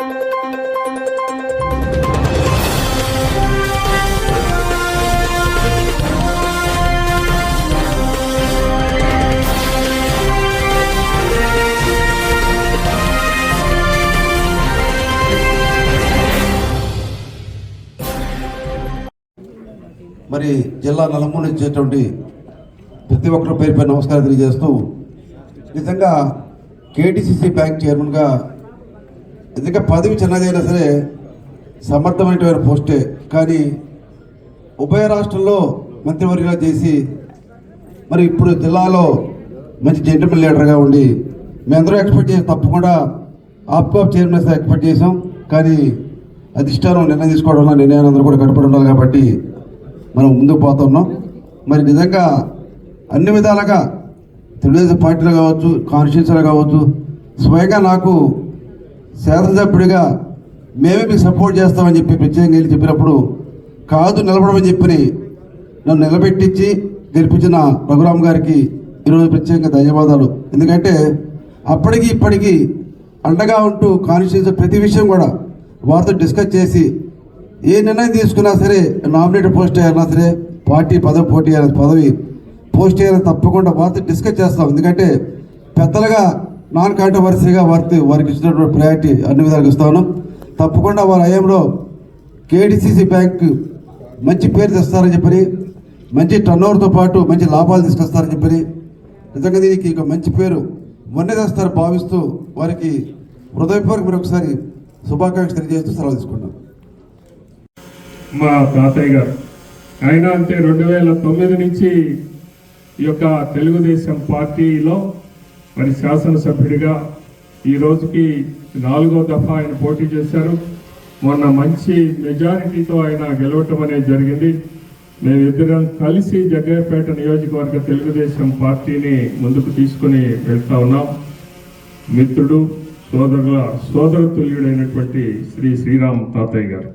మరి జిల్లా నలుమూల ఇచ్చేటువంటి ప్రతి ఒక్కరి పేరుపై నమస్కారం తెలియజేస్తూ నిజంగా కేటీసీసీ బ్యాంక్ చైర్మన్గా ఎందుకంటే పదవి చిన్నదైనా సరే సమర్థమైనటువంటి పోస్టే. కానీ ఉభయ రాష్ట్రంలో మంత్రివర్గంగా చేసి మరి ఇప్పుడు జిల్లాలో మంచి జెంటల్మెన్ లీడర్గా ఉండి మేమందరూ ఎక్స్పెక్ట్ చేసి తప్పకుండా ఆప్కాప్ చైర్మన్ ఎక్స్పెక్ట్ చేసాం కానీ అధిష్టానం నిర్ణయం తీసుకోవడం వల్ల అందరూ కూడా కట్టుబడి ఉండాలి కాబట్టి మనం ముందుకు పోతున్నాం మరి నిజంగా అన్ని విధాలుగా తెలుగుదేశం పార్టీలో కావచ్చు కాన్స్టిట్యూన్సీలో కావచ్చు స్వయంగా నాకు శాసనసభ్యుడిగా మేమే మీకు సపోర్ట్ చేస్తామని చెప్పి ప్రత్యేకంగా వెళ్ళి చెప్పినప్పుడు కాదు నిలబడమని చెప్పి నన్ను నిలబెట్టించి గెలిపించిన రఘురామ్ గారికి ఈరోజు ప్రత్యేకంగా ధన్యవాదాలు. ఎందుకంటే అప్పటికి ఇప్పటికీ అండగా ఉంటూ కాన్స్టిట్యూషన్ ప్రతి విషయం కూడా వారితో డిస్కస్ చేసి ఏ నిర్ణయం తీసుకున్నా సరే నామినేటెడ్ పోస్ట్ అయినా సరే పార్టీ పదవి పోటీ అయిన పదవి పోస్ట్ చేయాలని తప్పకుండా వారితో డిస్కస్ చేస్తాం. ఎందుకంటే పెద్దలుగా నాన్ కాంట్రవర్సీగా వారికి వారికి ఇచ్చినటువంటి ప్రయారిటీ అన్ని విధాలుగా ఇస్తాను తప్పకుండా వారి హయాంలో కేడిసిసి బ్యాంక్ మంచి పేరు తెస్తారని చెప్పని మంచి టర్నోవర్తో పాటు మంచి లాభాలు తీసుకొస్తారని చెప్పని నిజంగా దీనికి ఒక మంచి పేరు మొన్నే తెస్తారు భావిస్తూ వారికి హృదయపూర్వక మరొకసారి శుభాకాంక్షలు తెలియజేస్తూ సెలవు తీసుకున్నాం మా తాతయ్య గారు ఆయన అంటే రెండు వేల తొమ్మిది నుంచి ఈ యొక్క తెలుగుదేశం పార్టీలో మరి శాసనసభ్యుడిగా ఈ రోజుకి నాలుగో దఫా ఆయన పోటీ చేశారు. మొన్న మంచి మెజారిటీతో ఆయన గెలవటం అనేది జరిగింది. మేమిద్దరం కలిసి జగ్గయ్యపేట నియోజకవర్గ తెలుగుదేశం పార్టీని ముందుకు తీసుకుని వెళ్తా ఉన్నాం. మిత్రుడు సోదరుల సోదరతుల్యుడైనటువంటి శ్రీ శ్రీరామ్ తాతయ్య గారు.